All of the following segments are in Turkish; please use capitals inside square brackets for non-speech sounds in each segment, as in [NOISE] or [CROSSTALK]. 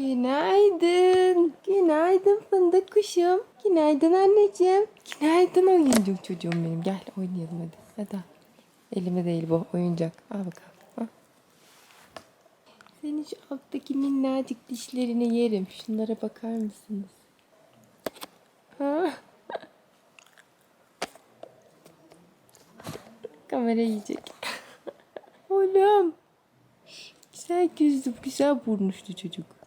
Günaydın. Günaydın fındık kuşum. Günaydın anneciğim. Günaydın oyuncak çocuğum benim. Gel oynayalım hadi. Hadi. Elime değil bu oyuncak. Al bakalım. Al. Senin şu alttaki minnacık dişlerini yerim. Şunlara bakar mısınız? Ha? [LAUGHS] Kamera yiyecek. [LAUGHS] Oğlum. Güzel gözlü, güzel burnuşlu çocuk.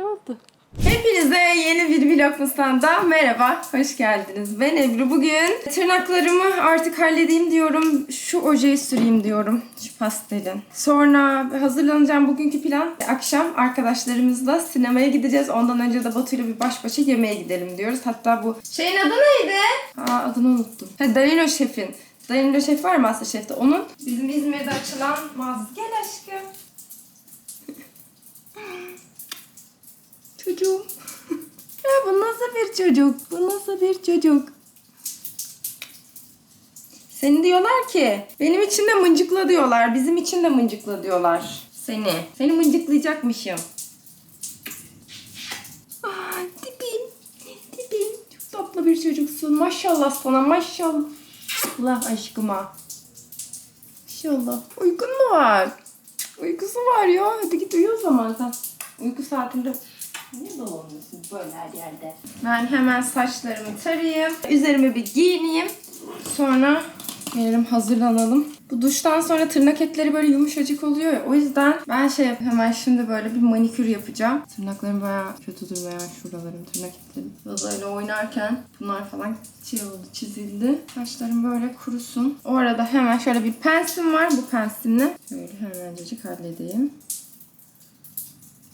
Ne oldu? Hepinize yeni da merhaba, hoş geldiniz. Ben Ebru. Bugün tırnaklarımı artık halledeyim diyorum. Şu ojeyi süreyim diyorum, şu pastelin. Sonra hazırlanacağım bugünkü plan. Akşam arkadaşlarımızla sinemaya gideceğiz. Ondan önce de Batu'yla bir baş başa yemeğe gidelim diyoruz. Hatta bu şeyin adı neydi? Aa adını unuttum. Ha, Danilo Şef'in. Danilo Şef var Masterchef'te. Onun bizim İzmir'de açılan mağazası. Gel aşkım. [LAUGHS] Çocuğum. Ya bu nasıl bir çocuk? Bu nasıl bir çocuk? Seni diyorlar ki benim için de mıncıkla diyorlar. Bizim için de mıncıkla diyorlar. Seni. Seni mıncıklayacakmışım. Aa, tipim. Tipim. Çok tatlı bir çocuksun. Maşallah sana maşallah. Allah aşkıma. Maşallah. Uykun mu var? Uykusu var ya. Hadi git uyu o zaman sen. Uyku saatinde Niye dolanıyorsun böyle her yerde? Ben hemen saçlarımı tarayayım. Üzerime bir giyineyim. Sonra gelelim hazırlanalım. Bu duştan sonra tırnak etleri böyle yumuşacık oluyor ya. O yüzden ben şey yap hemen şimdi böyle bir manikür yapacağım. Tırnaklarım bayağı kötü yani şuralarım tırnak etlerim. Biraz öyle oynarken bunlar falan şey oldu çizildi. Saçlarım böyle kurusun. O arada hemen şöyle bir pensim var. Bu pensimle şöyle hemencecik halledeyim.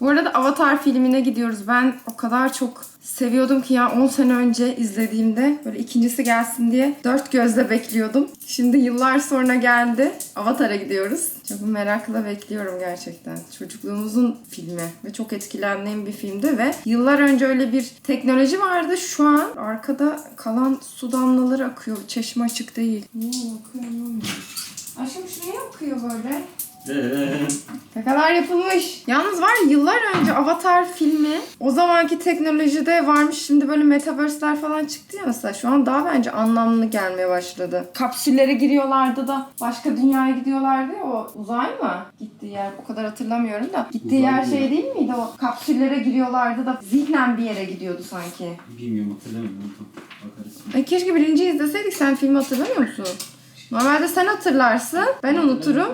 Bu arada Avatar filmine gidiyoruz. Ben o kadar çok seviyordum ki ya 10 sene önce izlediğimde böyle ikincisi gelsin diye dört gözle bekliyordum. Şimdi yıllar sonra geldi. Avatar'a gidiyoruz. Çok merakla bekliyorum gerçekten. Çocukluğumuzun filmi ve çok etkilendiğim bir filmdi ve yıllar önce öyle bir teknoloji vardı. Şu an arkada kalan su damlaları akıyor. Çeşme açık değil. Niye akıyor. Aşkım şuraya akıyor böyle. Ne kadar yapılmış. Yalnız var ya, yıllar önce Avatar filmi o zamanki teknolojide varmış. Şimdi böyle metaverse'ler falan çıktı ya mesela. Şu an daha bence anlamlı gelmeye başladı. Kapsüllere giriyorlardı da başka dünyaya gidiyorlardı ya o uzay mı? Gittiği yer o kadar hatırlamıyorum da. Gittiği Uzay yer mı? şey değil miydi o? Kapsüllere giriyorlardı da zihnen bir yere gidiyordu sanki. Bilmiyorum hatırlamıyorum. Unuttum. Bakarız. Ay keşke birinci izleseydik. Sen filmi hatırlamıyor musun? Normalde sen hatırlarsın. Ben unuturum.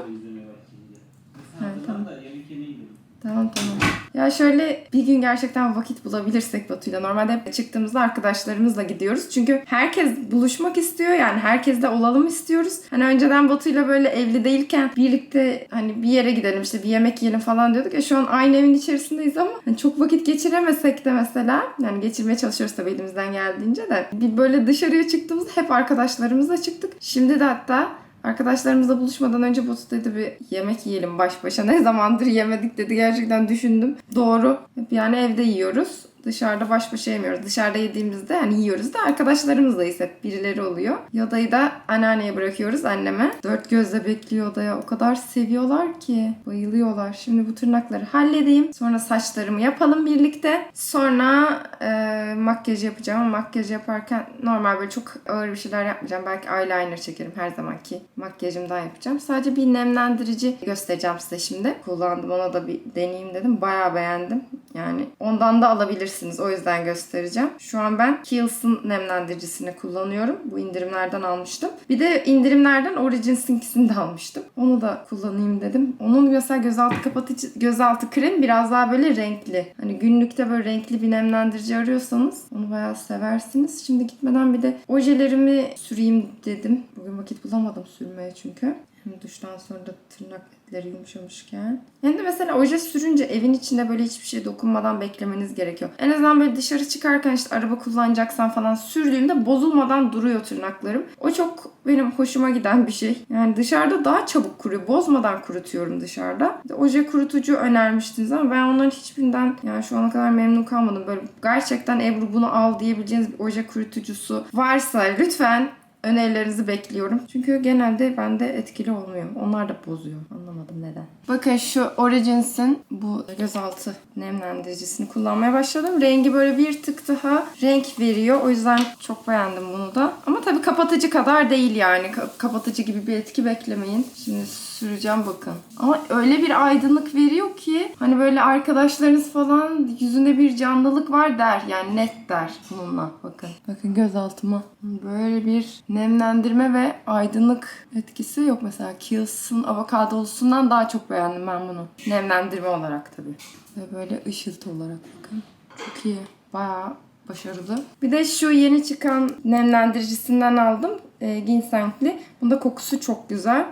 Evet, tamam. da yemek yemeye gidelim. Tamam tamam. Ya şöyle bir gün gerçekten vakit bulabilirsek Batu'yla. Normalde çıktığımızda arkadaşlarımızla gidiyoruz. Çünkü herkes buluşmak istiyor. Yani herkes de olalım istiyoruz. Hani önceden Batu'yla böyle evli değilken birlikte hani bir yere gidelim işte bir yemek yiyelim falan diyorduk. Ya şu an aynı evin içerisindeyiz ama hani çok vakit geçiremesek de mesela yani geçirmeye çalışıyoruz tabii elimizden geldiğince de. Bir böyle dışarıya çıktığımızda hep arkadaşlarımızla çıktık. Şimdi de hatta Arkadaşlarımızla buluşmadan önce Batu dedi bir yemek yiyelim baş başa. Ne zamandır yemedik dedi. Gerçekten düşündüm. Doğru. Hep yani evde yiyoruz. Dışarıda baş başa yemiyoruz. Dışarıda yediğimizde hani yiyoruz da arkadaşlarımızlayız hep. Birileri oluyor. Yoda'yı da anneanneye bırakıyoruz anneme. Dört gözle bekliyor odaya. O kadar seviyorlar ki. Bayılıyorlar. Şimdi bu tırnakları halledeyim. Sonra saçlarımı yapalım birlikte. Sonra e, makyaj yapacağım. Makyaj yaparken normal böyle çok ağır bir şeyler yapmayacağım. Belki eyeliner çekerim her zamanki makyajımdan yapacağım. Sadece bir nemlendirici göstereceğim size şimdi. Kullandım ona da bir deneyeyim dedim. Bayağı beğendim. Yani ondan da alabilirsiniz. O yüzden göstereceğim. Şu an ben Kiehl's'ın nemlendiricisini kullanıyorum. Bu indirimlerden almıştım. Bir de indirimlerden Origins'inkisini de almıştım. Onu da kullanayım dedim. Onun mesela gözaltı kapatıcı, gözaltı krem biraz daha böyle renkli. Hani günlükte böyle renkli bir nemlendirici arıyorsanız onu bayağı seversiniz. Şimdi gitmeden bir de ojelerimi süreyim dedim. Bugün vakit bulamadım sürmeye çünkü. Hem duştan sonra da tırnak Renkleri yumuşamışken. Hem de mesela oje sürünce evin içinde böyle hiçbir şey dokunmadan beklemeniz gerekiyor. En azından böyle dışarı çıkarken işte araba kullanacaksan falan sürdüğümde bozulmadan duruyor tırnaklarım. O çok benim hoşuma giden bir şey. Yani dışarıda daha çabuk kuruyor. Bozmadan kurutuyorum dışarıda. Oje kurutucu önermiştiniz ama ben onların hiçbirinden yani şu ana kadar memnun kalmadım. Böyle gerçekten Ebru bunu al diyebileceğiniz bir oje kurutucusu varsa lütfen önerilerinizi bekliyorum. Çünkü genelde bende etkili olmuyor. Onlar da bozuyor. Anlamadım neden. Bakın şu Origins'in bu gözaltı nemlendiricisini kullanmaya başladım. Rengi böyle bir tık daha renk veriyor. O yüzden çok beğendim bunu da. Ama tabii kapatıcı kadar değil yani. Ka- kapatıcı gibi bir etki beklemeyin. Şimdi süreceğim bakın. Ama öyle bir aydınlık veriyor ki hani böyle arkadaşlarınız falan yüzünde bir canlılık var der. Yani net der bununla. Bakın. Bakın gözaltıma. Böyle bir nemlendirme ve aydınlık etkisi yok. Mesela Kiehl's'ın avokadolusundan daha çok beğendim ben bunu. Nemlendirme olarak tabii. Ve böyle ışıltı olarak bakın. Çok iyi. Bayağı başarılı. Bir de şu yeni çıkan nemlendiricisinden aldım. E, ginsengli. Bunda kokusu çok güzel.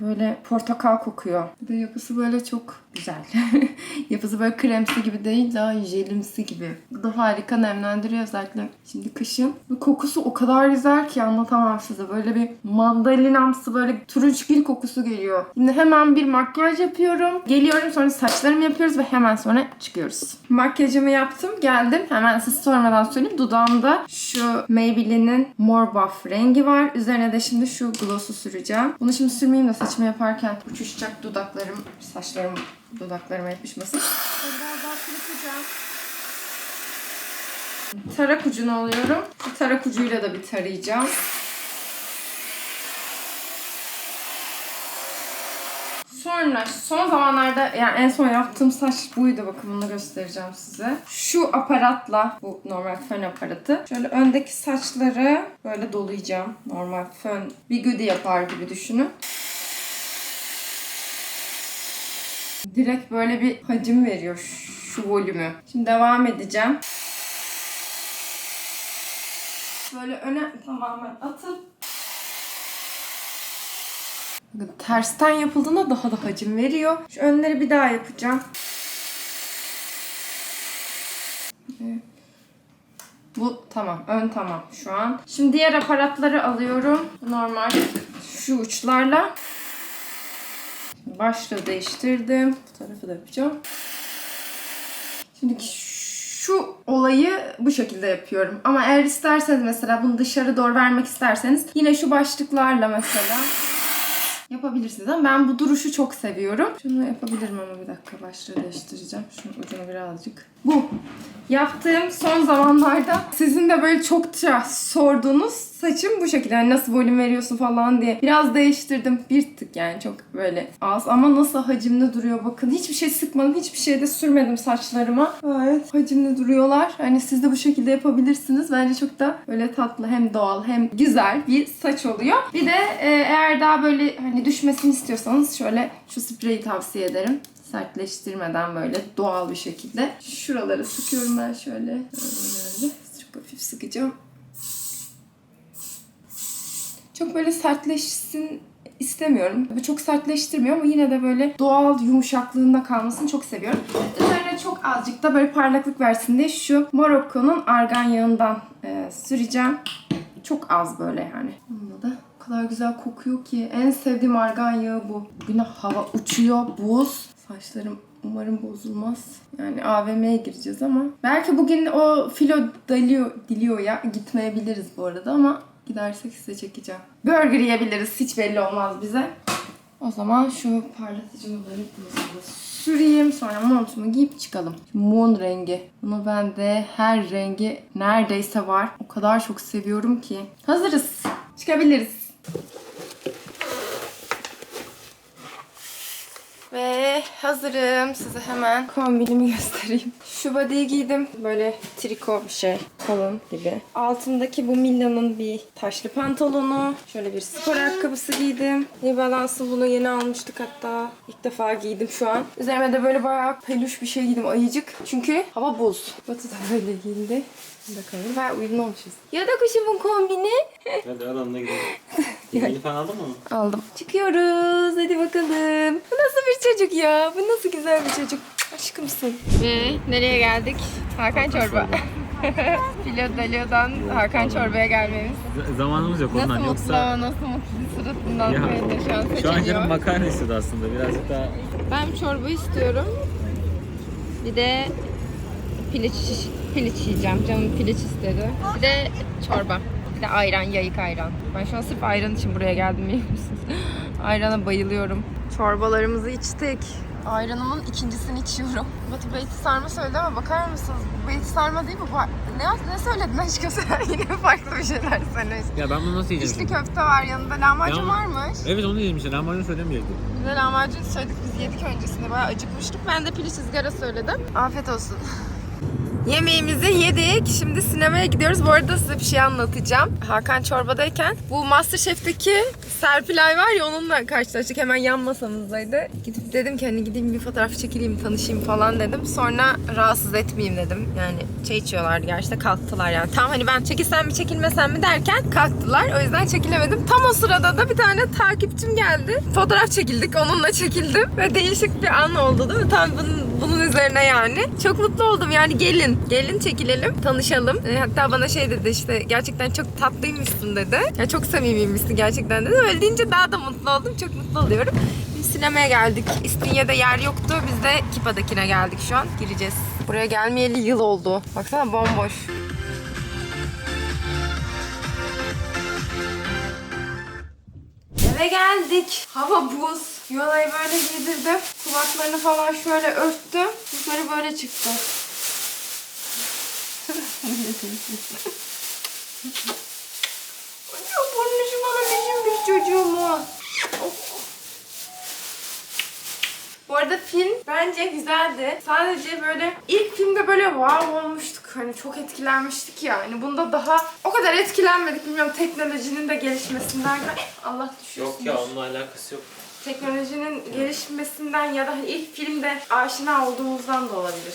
Böyle portakal kokuyor. Bir de yapısı böyle çok güzel. [LAUGHS] yapısı böyle kremsi gibi değil daha jelimsi gibi. Bu da harika nemlendiriyor özellikle şimdi kışın. Ve kokusu o kadar güzel ki anlatamam size. Böyle bir mandalinamsı böyle turunçgil kokusu geliyor. Şimdi hemen bir makyaj yapıyorum. Geliyorum sonra saçlarımı yapıyoruz ve hemen sonra çıkıyoruz. Makyajımı yaptım geldim. Hemen siz sormadan söyleyeyim. Dudağımda şu Maybelline'in More Buff rengi var. Üzerine de şimdi şu gloss'u süreceğim. Bunu şimdi sürmeyeyim de saçımı yaparken uçuşacak dudaklarım, saçlarım dudaklarıma yapışmasın. Biraz daha süreceğim. Tarak ucunu alıyorum. Bu tarak ucuyla da bir tarayacağım. Sonra son zamanlarda yani en son yaptığım saç buydu. Bakın bunu göstereceğim size. Şu aparatla bu normal fön aparatı. Şöyle öndeki saçları böyle dolayacağım. Normal fön bir güdü yapar gibi düşünün. Direkt böyle bir hacim veriyor şu volümü. Şimdi devam edeceğim. Böyle öne tamamen atıp tersten yapıldığında daha da hacim veriyor. Şu önleri bir daha yapacağım. Bu tamam. Ön tamam şu an. Şimdi diğer aparatları alıyorum. Normal şu uçlarla. Başlığı değiştirdim. Bu tarafı da yapacağım. Şimdi şu olayı bu şekilde yapıyorum. Ama eğer isterseniz mesela bunu dışarı doğru vermek isterseniz yine şu başlıklarla mesela yapabilirsiniz ama ben bu duruşu çok seviyorum. Şunu yapabilirim ama bir dakika başlığı değiştireceğim. Şunun ucunu birazcık. Bu. Yaptığım son zamanlarda sizin de böyle çokça sorduğunuz saçım bu şekilde. Yani nasıl volüm veriyorsun falan diye. Biraz değiştirdim. Bir tık yani çok böyle az ama nasıl hacimli duruyor bakın. Hiçbir şey sıkmadım. Hiçbir şey de sürmedim saçlarıma. Gayet hacimli duruyorlar. Hani siz de bu şekilde yapabilirsiniz. Bence çok da böyle tatlı hem doğal hem güzel bir saç oluyor. Bir de e, eğer daha böyle hani düşmesini istiyorsanız şöyle şu spreyi tavsiye ederim sertleştirmeden böyle doğal bir şekilde. Şuraları sıkıyorum ben şöyle. Böyle. Çok hafif sıkacağım. Çok böyle sertleşsin istemiyorum. Çok sertleştirmiyor ama yine de böyle doğal yumuşaklığında kalmasını çok seviyorum. Üzerine çok azıcık da böyle parlaklık versin diye şu Morocco'nun argan yağından e, süreceğim. Çok az böyle yani. Bununla da o kadar güzel kokuyor ki. En sevdiğim argan yağı bu. Bugün hava uçuyor, buz. Saçlarım umarım bozulmaz. Yani AVM'ye gireceğiz ama. Belki bugün o filo dalio, dilio'ya gitmeyebiliriz bu arada ama gidersek size çekeceğim. Burger yiyebiliriz. Hiç belli olmaz bize. O zaman şu böyle buzla süreyim. Sonra montumu giyip çıkalım. Moon rengi. Bunu bende her rengi neredeyse var. O kadar çok seviyorum ki. Hazırız. Çıkabiliriz. Ve hazırım. Size hemen kombinimi göstereyim. Şu body'yi giydim. Böyle triko bir şey. Kalın gibi. Altındaki bu Mila'nın bir taşlı pantolonu. Şöyle bir spor ayakkabısı giydim. New Balance'ın bunu yeni almıştık hatta. İlk defa giydim şu an. Üzerime de böyle bayağı peluş bir şey giydim ayıcık. Çünkü hava buz. Batı da böyle giyindi. Bakalım. Uyumlu olmuşuz. Ya da kuşumun kombini. [LAUGHS] Hadi adamla gidelim. [LAUGHS] Yeni falan aldın mı? Aldım. Çıkıyoruz. Hadi bakalım. Bu nasıl bir çocuk ya? Bu nasıl güzel bir çocuk. Aşkımsın. Ve nereye geldik? Hakan Çorba. [LAUGHS] Filo Dalio'dan Hakan Çorba'ya gelmemiz. Zamanımız yok Nasıl mutlu ama nasıl mutlu suratından Ya, böyle şu an Şu an seçiliyor. canım makarna istedi aslında. Birazcık daha Ben çorba istiyorum. Bir de piliç, piliç yiyeceğim. Canım piliç istedi. Bir de çorba. Bir de ayran, yayık ayran. Ben şu an sırf ayran için buraya geldim biliyor musunuz? [LAUGHS] Ayrana bayılıyorum. Çorbalarımızı içtik. Ayranımın ikincisini içiyorum. Batu beyti sarma söyledi ama bakar mısınız? Bu beyti sarma değil mi? Bu- Ne, ne söyledin aşkım [LAUGHS] sen? Yine farklı bir şeyler söylüyorsun. Ya ben bunu nasıl yiyeceğim? İçli köfte var yanında. Lahmacun Ya- varmış. Evet onu yedim işte. Lahmacun söylemeyecektim. Bize lahmacun söyledik biz yedik öncesinde bayağı acıkmıştık. Ben de piliç ızgara söyledim. Afiyet olsun. [LAUGHS] Yemeğimizi yedik. Şimdi sinemaya gidiyoruz. Bu arada size bir şey anlatacağım. Hakan çorbadayken bu Masterchef'teki Serpilay var ya onunla karşılaştık. Hemen yan masamızdaydı. Gidip dedim ki hani gideyim bir fotoğraf çekileyim, tanışayım falan dedim. Sonra rahatsız etmeyeyim dedim. Yani çay içiyorlardı gerçekten kalktılar yani. Tam hani ben çekilsem mi çekilmesem mi derken kalktılar. O yüzden çekilemedim. Tam o sırada da bir tane takipçim geldi. Fotoğraf çekildik. Onunla çekildim. Ve değişik bir an oldu değil mi? Tam bunun, bunun üzerine yani. Çok mutlu oldum yani gelin. Gelin çekilelim, tanışalım. E, hatta bana şey dedi işte gerçekten çok tatlıymışsın dedi. Ya çok samimiymişsin gerçekten dedi. Öyle deyince daha da mutlu oldum. Çok mutlu oluyorum. Biz sinemaya geldik. İstinye'de yer yoktu. Biz de Kipa'dakine geldik şu an. Gireceğiz. Buraya gelmeyeli yıl oldu. Baksana bomboş. Eve geldik. Hava buz. Yuvalayı böyle giydirdim. Kulaklarını falan şöyle örttüm. Yukarı böyle çıktı. Ya burnu şu bana düşünmüş çocuğumu. Bu arada film bence güzeldi. Sadece böyle ilk filmde böyle wow olmuştuk. Hani çok etkilenmiştik ya. Hani bunda daha o kadar etkilenmedik. Bilmiyorum teknolojinin de gelişmesinden. Allah düşürsün. onunla alakası yok. Teknolojinin gelişmesinden ya da ilk filmde aşina olduğumuzdan da olabilir.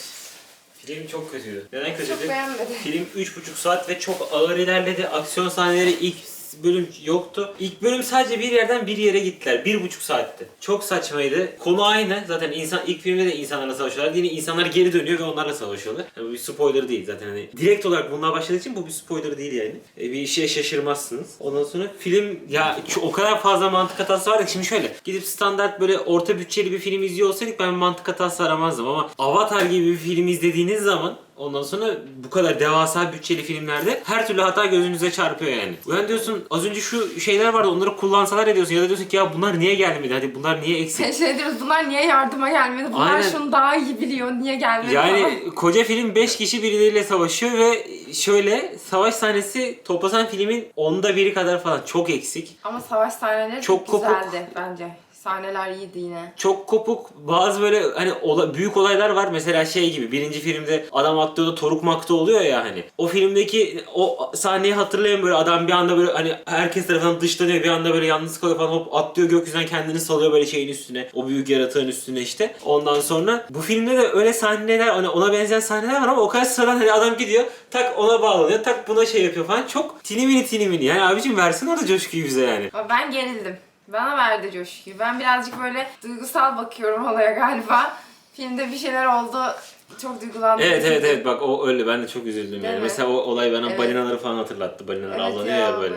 Film çok kötüydü. Neden Çok kötüydü? beğenmedim. Film 3,5 saat ve çok ağır ilerledi. Aksiyon sahneleri ilk bölüm yoktu. İlk bölüm sadece bir yerden bir yere gittiler. Bir buçuk saatti. Çok saçmaydı. Konu aynı. Zaten insan ilk filmde de insanlarla savaşıyorlar. Yine insanlar geri dönüyor ve onlarla savaşıyorlar. Yani bu bir spoiler değil zaten hani. Direkt olarak bununla başladığı için bu bir spoiler değil yani. E, bir şeye şaşırmazsınız. Ondan sonra film ya o kadar fazla mantık hatası var ki şimdi şöyle. Gidip standart böyle orta bütçeli bir film izliyor olsaydık ben mantık hatası aramazdım ama Avatar gibi bir film izlediğiniz zaman Ondan sonra bu kadar devasa bütçeli filmlerde her türlü hata gözünüze çarpıyor yani. Ulan diyorsun az önce şu şeyler vardı onları kullansalar ya diyorsun ya da diyorsun ki ya bunlar niye gelmedi hadi bunlar niye eksik. Şey diyoruz bunlar niye yardıma gelmedi? Bunlar Aynen. şunu daha iyi biliyor. Niye gelmedi? Yani koca film 5 kişi birileriyle savaşıyor ve şöyle savaş sahnesi toplasan filmin onda biri kadar falan çok eksik. Ama savaş sahneleri Çok çok kopuk. güzeldi bence. Sahneler iyiydi yine. çok kopuk bazı böyle hani ola- büyük olaylar var mesela şey gibi birinci filmde adam atlıyorda toruk makta oluyor ya hani o filmdeki o sahneyi hatırlayın böyle adam bir anda böyle hani herkes tarafından dışlanıyor bir anda böyle yalnız kalıyor falan hop atlıyor gökyüzünden kendini salıyor böyle şeyin üstüne o büyük yaratığın üstüne işte ondan sonra bu filmde de öyle sahneler hani ona benzeyen sahneler var ama o kadar sıradan hani adam gidiyor tak ona bağlanıyor tak buna şey yapıyor falan çok tinimini tinimini yani abicim versin orada coşkuyu bize yani. Ben gerildim. Bana verdi coşkuyu. Ben birazcık böyle duygusal bakıyorum olaya galiba. Filmde bir şeyler oldu. Çok duygulandım. Evet evet evet bak o öyle ben de çok üzüldüm Değil yani. mi? Mesela o olay bana Evet. balinaları falan hatırlattı. Balinalar Evet avlanıyor ya, böyle.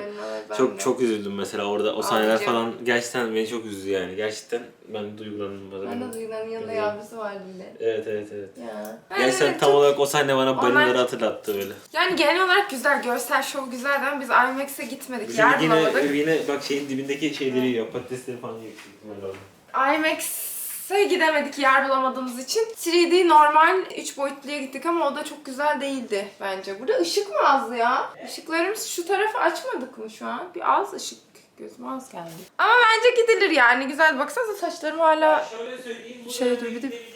Çok de. çok üzüldüm mesela orada o sahneler Ağlayacağım. falan gerçekten beni çok üzdü yani. Gerçekten ben duygulandım. bazen. Ben de duygulandım yanında Evet. yavrusu var bile. Evet evet evet. Ya. Gerçekten Evet, tam çok- olarak o sahne bana balinaları hatırlattı öyle. Yani genel olarak güzel. Görsel şov güzeldi ama biz IMAX'e gitmedik. Bizim Yer yine, bulamadık. yine bak şeyin dibindeki şeyleri yiyor. Patatesleri falan yiyor. IMAX'e gidemedik yer bulamadığımız için. 3D normal 3 boyutluya gittik ama o da çok güzel değildi bence. Burada ışık mı azdı ya? Işıklarımız şu tarafı açmadık mı şu an? Bir az ışık gözüme az geldi. Ama bence gidilir yani. Güzel baksanıza saçlarım hala Şöyle söyleyeyim. da dur bir de-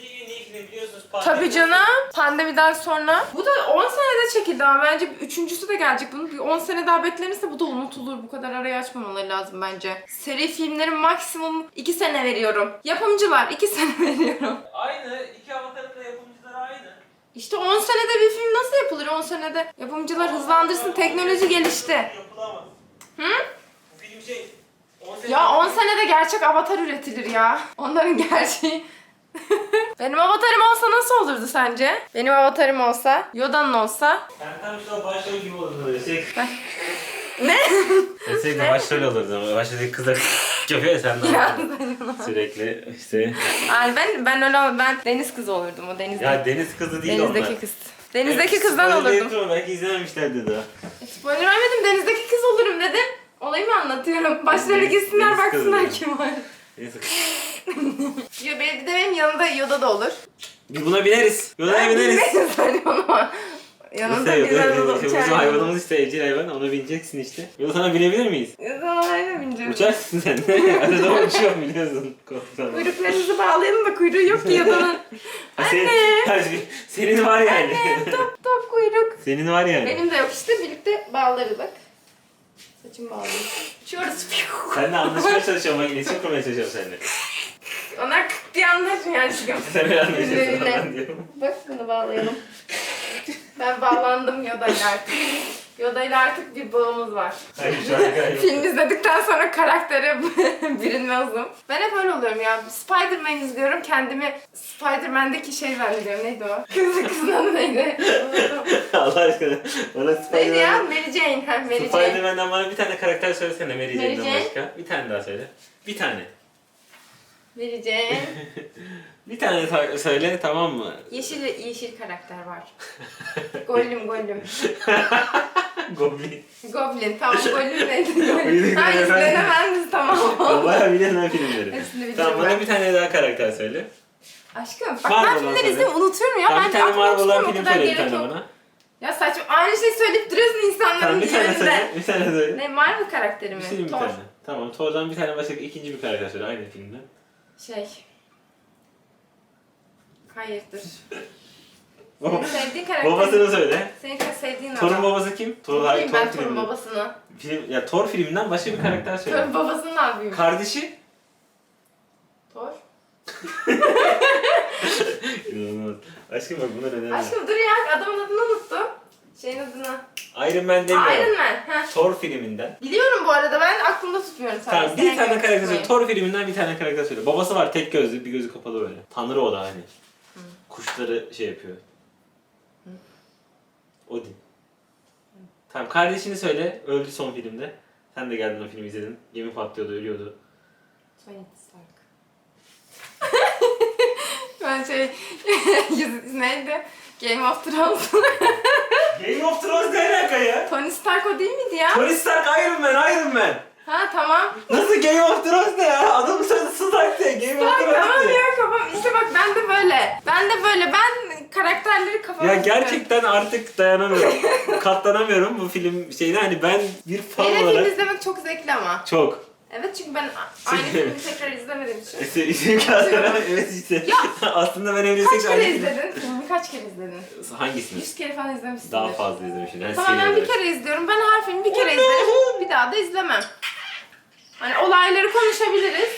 film biliyorsunuz. Tabii canım. Pandemiden sonra. Bu da 10 senede çekildi ama bence üçüncüsü de gelecek. Bunu bir 10 sene daha beklenirse bu da unutulur. Bu kadar araya açmamaları lazım bence. Seri filmlerin maksimum 2 sene veriyorum. Yapımcılar 2 [LAUGHS] sene veriyorum. Aynı. iki avatarın da yapımcıları aynı. İşte 10 senede bir film nasıl yapılır? 10 senede yapımcılar hızlandırsın. Teknoloji gelişti. Yapılamaz. Hı? Bu film şey sene. Ya 10 senede gerçek avatar üretilir ya. Onların [LAUGHS] gerçeği. [LAUGHS] Benim avatarım olsa nasıl olurdu sence? Benim avatarım olsa, Yoda'nın olsa. Sen tam şu an başrol gibi olurdun böyle şey. [LAUGHS] Ne? Sen sürekli başrol olurdun. Başroldeki kızlar [LAUGHS] yapıyor ya sen de olurdun. Sürekli işte. Ay ben ben öyle ben deniz kızı olurdum o denizde. Ya deniz kızı değil denizdeki onlar. kız. Denizdeki kızdan Spoiler olurdum. yapıyorum, Belki izlememişlerdi daha. E, Spoiler vermedim denizdeki kız olurum dedim. Olayı mı anlatıyorum? Başlarına gitsinler baksınlar kim var. Neyse. [LAUGHS] Yo, benim de benim yanında Yoda da olur. Biz buna bineriz. Yolaya bineriz. Bilmeyin söylüyorum ama. Yanında İşte, güzel işte, olur. bizim hayvanımız işte evcil hayvan. Ona bineceksin işte. Yola sana binebilir miyiz? Aynen bineceğim. Uçarsın sen. [LAUGHS] Arada uçuyor biliyorsun. Kuyruklarınızı bağlayalım da kuyruğu yok ki Yoda'nın. [LAUGHS] Ha, senin, ha, senin var yani. top top kuyruk. senin var yani. Benim de yok işte birlikte bağlarız bak. Saçımı bağlayayım. Uçuyoruz. Sen de anlaşmaya çalışıyorsun bak iletişim kurmaya çalışıyorum seninle. Onlar kık diye anlaşmıyor aşkım. Sen öyle anlaşıyorsun Birbirine. falan diyorum. Bak bunu bağlayalım. Ben bağlandım Yoda'yla artık. Yoda'yla artık bir bağımız var. [LAUGHS] Film izledikten sonra karaktere [LAUGHS] bilinmezdim. Ben hep öyle oluyorum ya. Spider-Man izliyorum kendimi Spider-Man'deki şey zannediyorum. Neydi o? [LAUGHS] Kızın kızın adı neydi? Allah aşkına. Bana neydi ya? Spider-Man. Mary Jane. Ha, Mary Jane. Spider-Man'den bana bir tane karakter söylesene Mary Mary Jane'den Jane. başka. Bir tane daha söyle. Bir tane. Mary Jane. Bir tane ta- söyle tamam mı? Yeşil yeşil karakter var. [LAUGHS] Gollum Gollum. Goblin. Goblin. Tamam Gollum neydi? Bildik Ha ben. izlenemez tamam. Bayağı bilen ha filmleri. Hepsini Tamam bana ben. bir tane daha karakter söyle. Aşkım bak ben filmleri söyle. izliyorum unutuyorum ya. Tamam ben bir tane aklıma Marvel'dan tutmuyorum, o film kadar söyle bir gerek tane yok. bana. Ya saçma aynı şeyi söyleyip duruyorsun insanların Tamam bir tane söyle. Bir tane söyle. Ne Marvel karakteri mi? Bir şey bir Thor. tane. Tamam Thor'dan bir tane başka ikinci bir karakter söyle aynı filmden. Şey. Hayırdır. Senin sevdiğin karakter. Babasını söyle. Senin çok sevdiğin Thor'un adam. babası kim? Thor, hayır, Thor ben Thor'un filminden. babasını. Film, ya Thor filminden başka bir karakter söyle. Thor'un babasından büyümüş. Kardeşi? Thor. [LAUGHS] İnanılmaz. Aşkım bak buna neden? Aşkım dur ya adamın adını unuttum. Şeyin adını. Iron Man demiyorum. Iron Man. Heh. Thor filminden. Biliyorum bu arada ben aklımda tutmuyorum sadece. Tamam bir Sen tane karakter söyle. tutmayın. Thor filminden bir tane karakter söyle. Babası var tek gözlü bir gözü kapalı böyle. Tanrı o da hani. Kuşları şey yapıyor. Odin. Tamam kardeşini söyle. Öldü son filmde. Sen de geldin o filmi izledin. Gemi patlıyordu, ölüyordu. Tony Stark. [LAUGHS] ben şey yüz- [LAUGHS] neydi? Game of Thrones. Game of Thrones ne alaka ya? Tony Stark o değil miydi ya? Tony Stark Iron Man, Iron Man. Ha tamam. Nasıl Game of Thrones ne ya? Adamın sözü Stark diye Game of Bak Thrones tamam diye. ya kafam. İşte bak ben de böyle. Ben de böyle. Ben karakterleri kafama Ya tutuyorum. gerçekten artık dayanamıyorum. [LAUGHS] Katlanamıyorum bu film şeyine. Hani ben bir fan Yine film olarak izlemek çok zevkli ama. çok. Evet çünkü ben a- aynı filmi tekrar izlemediğim için. İşte, işte [LAUGHS] evet işte. Aslında ben evli Kaç kere izledin? Filmi kaç kere izledin? Hangisini? 100 kere falan izlemişsindir. Daha fazla izlemişim. Yani Tamam ben bir olarak. kere izliyorum. Ben her filmi bir kere izlerim. Bir daha da izlemem. Hani olayları konuşabiliriz.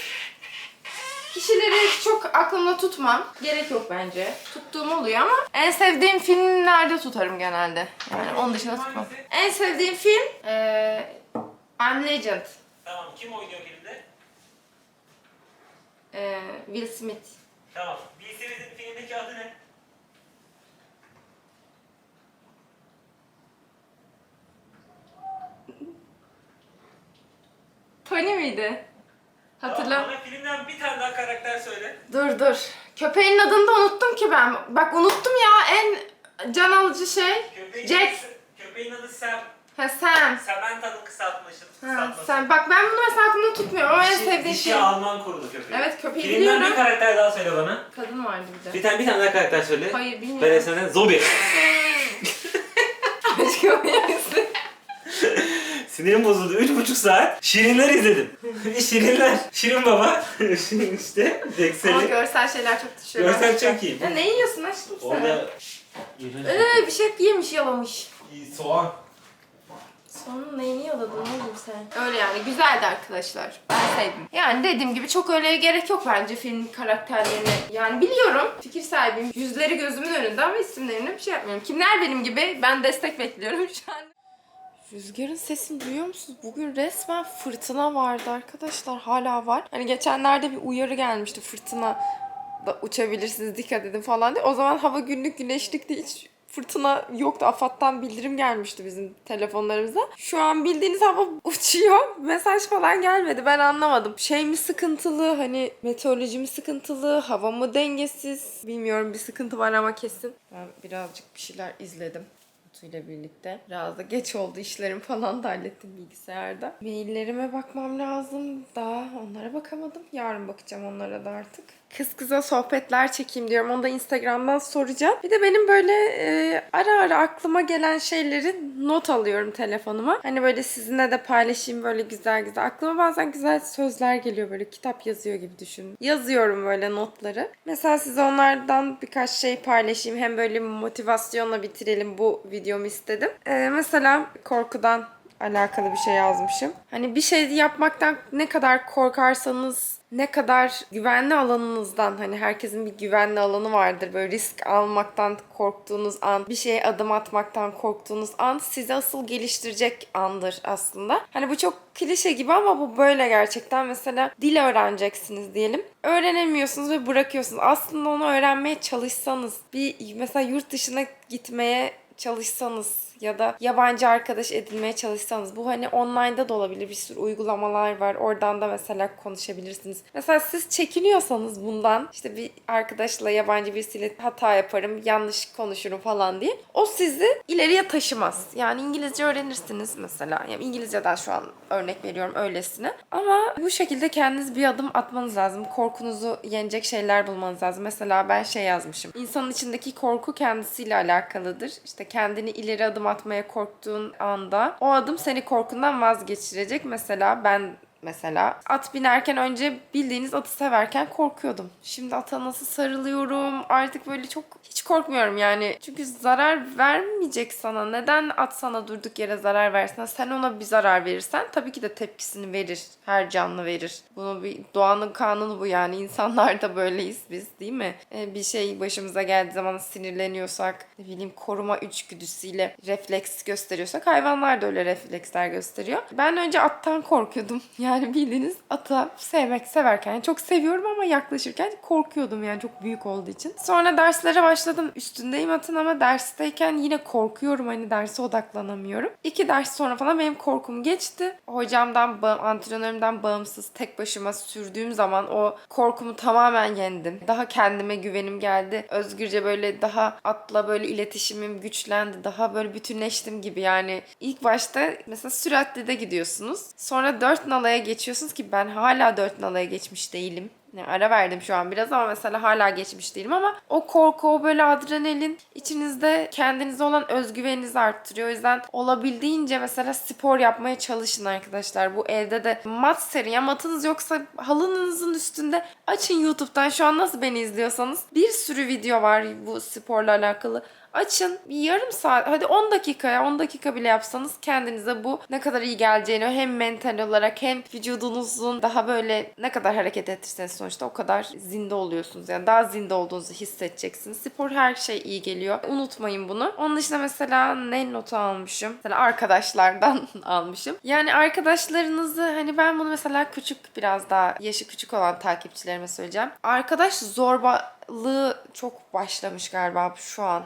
Kişileri çok aklımda tutmam. Gerek yok bence. Tuttuğum oluyor ama en sevdiğim filmlerde tutarım genelde. Yani onun dışında tutmam. En sevdiğim film eee I'm Legend. Tamam kim oynuyor filmde? Eee Will Smith. Tamam. Will Smith'in filmdeki adı ne? Tony miydi? Hatırla. Bana filmden bir tane daha karakter söyle. Dur dur. Köpeğin adını da unuttum ki ben. Bak unuttum ya en can alıcı şey. Köpeğin Jack. adı, köpeğin adı Sam. Ha Sam. Samantha'nın kısaltmışı. Ha, kısaltması. sen bak ben bunu mesela aklımda tutmuyorum ama en Dişi- sevdiğim dişi şey. Alman kurdu köpeği. Evet, köpeği Filmden biliyorum. bir karakter daha söyle bana. Kadın vardı bir de. Bir tane bir tane daha karakter söyle. Hayır bilmiyorum. Ben sana Zobi. Aşkım yarısı. Sinirim bozuldu. Üç buçuk saat Şirinler izledim. Şirinler. Şirin baba. Şirin [LAUGHS] işte. Ama Dekseli. görsel şeyler çok düşüyor. Görsel çok iyi. Ya ne yiyorsun aşkım sen? Orada... Ee, bir şey yemiş yalamış. Soğan. Sonra neyini yaladın oğlum sen? Öyle yani güzeldi arkadaşlar. Ben sevdim. Yani dediğim gibi çok öyle gerek yok bence film karakterlerini. Yani biliyorum fikir sahibiyim. Yüzleri gözümün önünde ama isimlerine bir şey yapmıyorum. Kimler benim gibi? Ben destek bekliyorum [LAUGHS] şu an. Rüzgarın sesini duyuyor musunuz? Bugün resmen fırtına vardı arkadaşlar. Hala var. Hani geçenlerde bir uyarı gelmişti. Fırtına da uçabilirsiniz dikkat edin falan diye. O zaman hava günlük güneşlikti hiç fırtına yoktu. AFAD'dan bildirim gelmişti bizim telefonlarımıza. Şu an bildiğiniz hava [LAUGHS] uçuyor. Mesaj falan gelmedi. Ben anlamadım. Şey mi sıkıntılı? Hani meteoroloji mi sıkıntılı? Hava mı dengesiz? Bilmiyorum bir sıkıntı var ama kesin. Ben birazcık bir şeyler izledim. İle birlikte. Biraz da geç oldu işlerim falan da hallettim bilgisayarda. Maillerime bakmam lazım. Daha onlara bakamadım. Yarın bakacağım onlara da artık. Kız kıza sohbetler çekeyim diyorum. Onu da Instagram'dan soracağım. Bir de benim böyle e, ara ara aklıma gelen şeyleri not alıyorum telefonuma. Hani böyle sizinle de paylaşayım böyle güzel güzel. Aklıma bazen güzel sözler geliyor böyle kitap yazıyor gibi düşünün. Yazıyorum böyle notları. Mesela size onlardan birkaç şey paylaşayım. Hem böyle motivasyonla bitirelim bu videomu istedim. E, mesela korkudan alakalı bir şey yazmışım. Hani bir şey yapmaktan ne kadar korkarsanız ne kadar güvenli alanınızdan hani herkesin bir güvenli alanı vardır. Böyle risk almaktan korktuğunuz an, bir şeye adım atmaktan korktuğunuz an sizi asıl geliştirecek andır aslında. Hani bu çok klişe gibi ama bu böyle gerçekten. Mesela dil öğreneceksiniz diyelim. Öğrenemiyorsunuz ve bırakıyorsunuz. Aslında onu öğrenmeye çalışsanız, bir mesela yurt dışına gitmeye çalışsanız ya da yabancı arkadaş edinmeye çalışsanız bu hani online'da da olabilir bir sürü uygulamalar var oradan da mesela konuşabilirsiniz. Mesela siz çekiniyorsanız bundan işte bir arkadaşla yabancı birisiyle hata yaparım yanlış konuşurum falan diye o sizi ileriye taşımaz. Yani İngilizce öğrenirsiniz mesela. Yani İngilizceden şu an örnek veriyorum öylesine. Ama bu şekilde kendiniz bir adım atmanız lazım. Korkunuzu yenecek şeyler bulmanız lazım. Mesela ben şey yazmışım. İnsanın içindeki korku kendisiyle alakalıdır. İşte kendini ileri adım atmaya korktuğun anda o adım seni korkundan vazgeçirecek. Mesela ben mesela at binerken önce bildiğiniz atı severken korkuyordum. Şimdi ata nasıl sarılıyorum artık böyle çok hiç korkmuyorum yani. Çünkü zarar vermeyecek sana. Neden at sana durduk yere zarar versin? Sen ona bir zarar verirsen tabii ki de tepkisini verir. Her canlı verir. Bunu bir doğanın kanunu bu yani. İnsanlar da böyleyiz biz değil mi? Ee, bir şey başımıza geldiği zaman sinirleniyorsak ne bileyim koruma içgüdüsüyle refleks gösteriyorsak hayvanlar da öyle refleksler gösteriyor. Ben önce attan korkuyordum. [LAUGHS] Yani bildiğiniz ata sevmek severken yani çok seviyorum ama yaklaşırken korkuyordum yani çok büyük olduğu için. Sonra derslere başladım. Üstündeyim atın ama dersteyken yine korkuyorum hani derse odaklanamıyorum. İki ders sonra falan benim korkum geçti. Hocamdan, antrenörümden bağımsız tek başıma sürdüğüm zaman o korkumu tamamen yendim. Daha kendime güvenim geldi. Özgürce böyle daha atla böyle iletişimim güçlendi. Daha böyle bütünleştim gibi yani. İlk başta mesela süratli de gidiyorsunuz. Sonra dört nalaya geçiyorsunuz ki ben hala dört nalaya geçmiş değilim. Ne ara verdim şu an biraz ama mesela hala geçmiş değilim ama o korku, o böyle adrenalin içinizde kendinize olan özgüveninizi arttırıyor. O yüzden olabildiğince mesela spor yapmaya çalışın arkadaşlar. Bu evde de mat serin. Ya matınız yoksa halınızın üstünde açın YouTube'dan şu an nasıl beni izliyorsanız bir sürü video var bu sporla alakalı. Açın bir yarım saat hadi 10 dakikaya 10 dakika bile yapsanız kendinize bu ne kadar iyi geleceğini hem mental olarak hem vücudunuzun daha böyle ne kadar hareket ettirseniz sonuçta o kadar zinde oluyorsunuz. Yani daha zinde olduğunuzu hissedeceksiniz. Spor her şey iyi geliyor. Unutmayın bunu. Onun dışında mesela ne notu almışım? Mesela arkadaşlardan [LAUGHS] almışım. Yani arkadaşlarınızı hani ben bunu mesela küçük biraz daha yaşı küçük olan takipçilerime söyleyeceğim. Arkadaş zorbalığı çok başlamış galiba şu an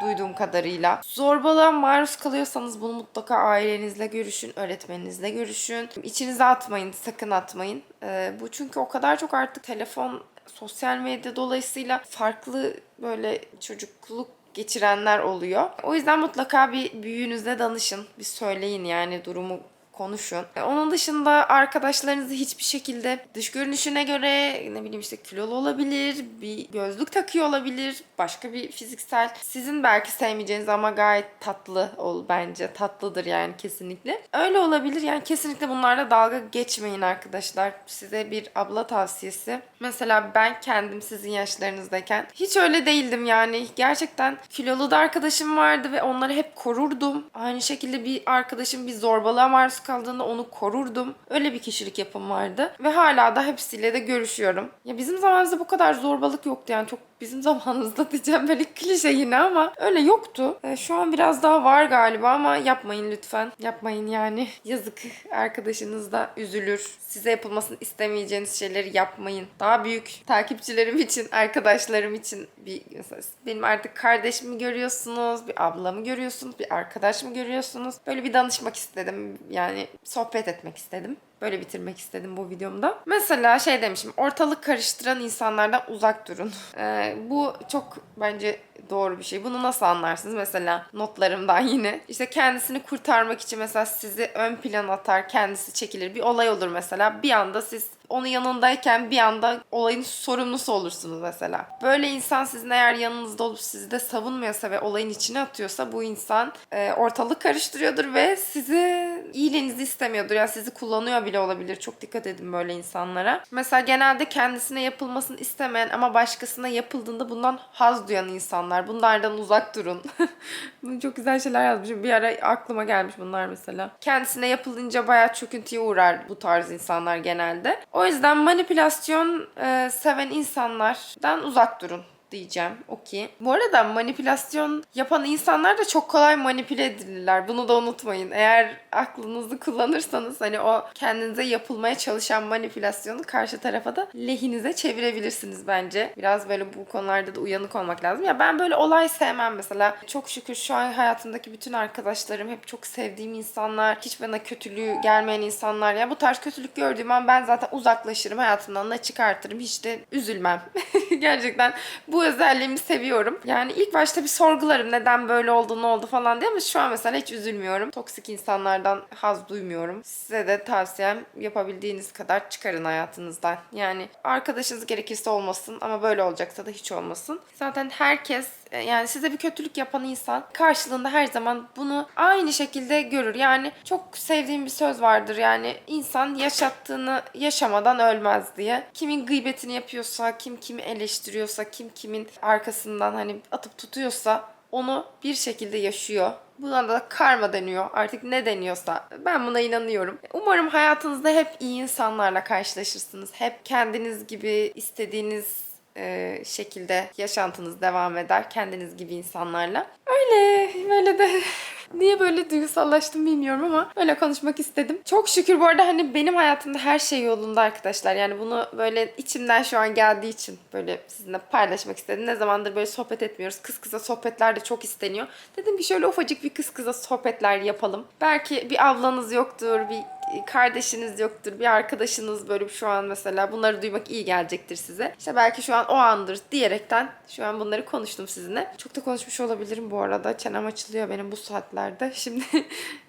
duyduğum kadarıyla. Zorbalığa maruz kalıyorsanız bunu mutlaka ailenizle görüşün, öğretmeninizle görüşün. İçinize atmayın, sakın atmayın. Ee, bu çünkü o kadar çok artık telefon, sosyal medya dolayısıyla farklı böyle çocukluk geçirenler oluyor. O yüzden mutlaka bir büyüğünüze danışın. Bir söyleyin yani durumu konuşun. E, Onun dışında arkadaşlarınızı hiçbir şekilde dış görünüşüne göre ne bileyim işte kilolu olabilir, bir gözlük takıyor olabilir, başka bir fiziksel. Sizin belki sevmeyeceğiniz ama gayet tatlı ol bence. Tatlıdır yani kesinlikle. Öyle olabilir yani kesinlikle bunlarla dalga geçmeyin arkadaşlar. Size bir abla tavsiyesi. Mesela ben kendim sizin yaşlarınızdayken hiç öyle değildim yani. Gerçekten kilolu da arkadaşım vardı ve onları hep korurdum. Aynı şekilde bir arkadaşım bir zorbalığa maruz kaldığında onu korurdum. Öyle bir kişilik yapım vardı. Ve hala da hepsiyle de görüşüyorum. Ya bizim zamanımızda bu kadar zorbalık yoktu yani çok bizim zamanımızda [LAUGHS] diyeceğim böyle klişe yine ama öyle yoktu. E, şu an biraz daha var galiba ama yapmayın lütfen. Yapmayın yani. [LAUGHS] Yazık arkadaşınız da üzülür. Size yapılmasını istemeyeceğiniz şeyleri yapmayın. Daha büyük takipçilerim için, arkadaşlarım için bir mesela benim artık kardeşimi görüyorsunuz, bir ablamı görüyorsunuz, bir arkadaş mı görüyorsunuz? Böyle bir danışmak istedim. Yani sohbet etmek istedim. Böyle bitirmek istedim bu videomda. Mesela şey demişim, ortalık karıştıran insanlardan uzak durun. Ee, bu çok bence doğru bir şey. Bunu nasıl anlarsınız? Mesela notlarımdan [LAUGHS] yine. İşte kendisini kurtarmak için mesela sizi ön plan atar, kendisi çekilir. Bir olay olur mesela. Bir anda siz onun yanındayken bir anda olayın sorumlusu olursunuz mesela. Böyle insan sizin eğer yanınızda olup sizi de savunmuyorsa ve olayın içine atıyorsa bu insan e, ortalık karıştırıyordur ve sizi iyiliğinizi istemiyordur. Yani sizi kullanıyor bile olabilir. Çok dikkat edin böyle insanlara. Mesela genelde kendisine yapılmasını istemeyen ama başkasına yapıldığında bundan haz duyan insanlar. Bunlardan uzak durun. [LAUGHS] Bunu çok güzel şeyler yazmışım. Bir ara aklıma gelmiş bunlar mesela. Kendisine yapılınca bayağı çöküntüye uğrar bu tarz insanlar genelde. O yüzden manipülasyon e, seven insanlardan uzak durun diyeceğim. Okey. Bu arada manipülasyon yapan insanlar da çok kolay manipüle edilirler. Bunu da unutmayın. Eğer aklınızı kullanırsanız hani o kendinize yapılmaya çalışan manipülasyonu karşı tarafa da lehinize çevirebilirsiniz bence. Biraz böyle bu konularda da uyanık olmak lazım. Ya ben böyle olay sevmem mesela. Çok şükür şu an hayatımdaki bütün arkadaşlarım hep çok sevdiğim insanlar. Hiç bana kötülüğü gelmeyen insanlar. Ya bu tarz kötülük gördüğüm an ben zaten uzaklaşırım. Hayatımdan da çıkartırım. Hiç de üzülmem. [LAUGHS] Gerçekten bu özelliğimi seviyorum. Yani ilk başta bir sorgularım neden böyle oldu ne oldu falan diye ama şu an mesela hiç üzülmüyorum. Toksik insanlardan haz duymuyorum. Size de tavsiyem yapabildiğiniz kadar çıkarın hayatınızdan. Yani arkadaşınız gerekirse olmasın ama böyle olacaksa da hiç olmasın. Zaten herkes yani size bir kötülük yapan insan karşılığında her zaman bunu aynı şekilde görür. Yani çok sevdiğim bir söz vardır yani insan yaşattığını yaşamadan ölmez diye. Kimin gıybetini yapıyorsa, kim kimi eleştiriyorsa, kim kimin arkasından hani atıp tutuyorsa onu bir şekilde yaşıyor. Buna da karma deniyor. Artık ne deniyorsa. Ben buna inanıyorum. Umarım hayatınızda hep iyi insanlarla karşılaşırsınız. Hep kendiniz gibi istediğiniz e, şekilde yaşantınız devam eder. Kendiniz gibi insanlarla. Öyle. Böyle de [LAUGHS] Niye böyle duygusallaştım bilmiyorum ama öyle konuşmak istedim. Çok şükür bu arada hani benim hayatımda her şey yolunda arkadaşlar. Yani bunu böyle içimden şu an geldiği için böyle sizinle paylaşmak istedim. Ne zamandır böyle sohbet etmiyoruz. Kız kıza sohbetler de çok isteniyor. Dedim ki şöyle ufacık bir kız kıza sohbetler yapalım. Belki bir ablanız yoktur, bir kardeşiniz yoktur, bir arkadaşınız böyle şu an mesela bunları duymak iyi gelecektir size. İşte belki şu an o andır diyerekten şu an bunları konuştum sizinle. Çok da konuşmuş olabilirim bu arada. Çenem açılıyor benim bu saatlerde. [LAUGHS] Şimdi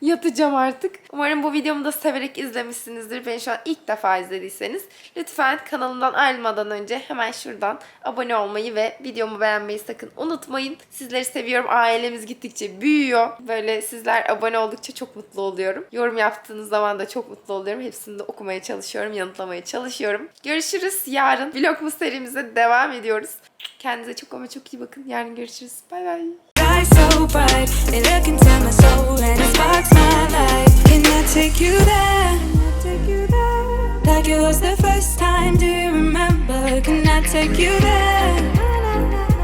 yatacağım artık. Umarım bu videomu da severek izlemişsinizdir. Beni şu an ilk defa izlediyseniz lütfen kanalımdan ayrılmadan önce hemen şuradan abone olmayı ve videomu beğenmeyi sakın unutmayın. Sizleri seviyorum. Ailemiz gittikçe büyüyor. Böyle sizler abone oldukça çok mutlu oluyorum. Yorum yaptığınız zaman da çok mutlu oluyorum. Hepsini de okumaya çalışıyorum, yanıtlamaya çalışıyorum. Görüşürüz yarın. Vlogmas serimize devam ediyoruz. Kendinize çok ama çok iyi bakın. Yarın görüşürüz. Bay bay. So bright, they look into my soul and it sparks my life. Can I take you there? Like it was the first time, do you remember? Can I take you there?